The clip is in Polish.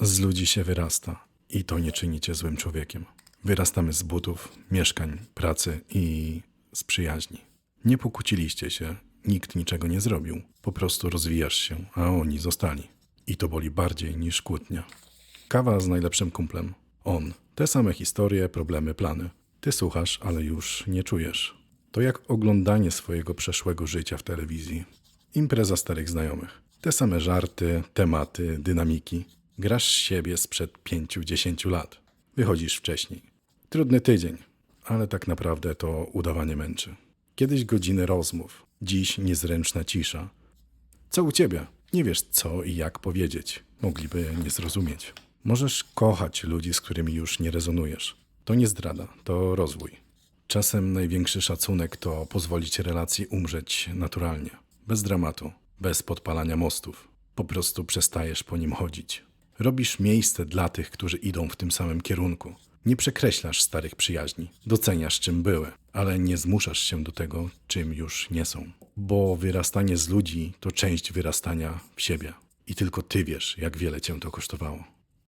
Z ludzi się wyrasta i to nie czyni cię złym człowiekiem. Wyrastamy z butów, mieszkań, pracy i z przyjaźni. Nie pokłóciliście się, nikt niczego nie zrobił. Po prostu rozwijasz się, a oni zostali. I to boli bardziej niż kłótnia. Kawa z najlepszym kumplem. On. Te same historie, problemy, plany. Ty słuchasz, ale już nie czujesz. To jak oglądanie swojego przeszłego życia w telewizji. Impreza starych znajomych. Te same żarty, tematy, dynamiki. Grasz siebie sprzed pięciu, dziesięciu lat. Wychodzisz wcześniej. Trudny tydzień, ale tak naprawdę to udawanie męczy. Kiedyś godziny rozmów, dziś niezręczna cisza. Co u ciebie? Nie wiesz co i jak powiedzieć. Mogliby nie zrozumieć. Możesz kochać ludzi, z którymi już nie rezonujesz. To nie zdrada, to rozwój. Czasem największy szacunek to pozwolić relacji umrzeć naturalnie, bez dramatu, bez podpalania mostów. Po prostu przestajesz po nim chodzić. Robisz miejsce dla tych, którzy idą w tym samym kierunku. Nie przekreślasz starych przyjaźni, doceniasz czym były, ale nie zmuszasz się do tego, czym już nie są. Bo wyrastanie z ludzi to część wyrastania w siebie. I tylko ty wiesz, jak wiele cię to kosztowało.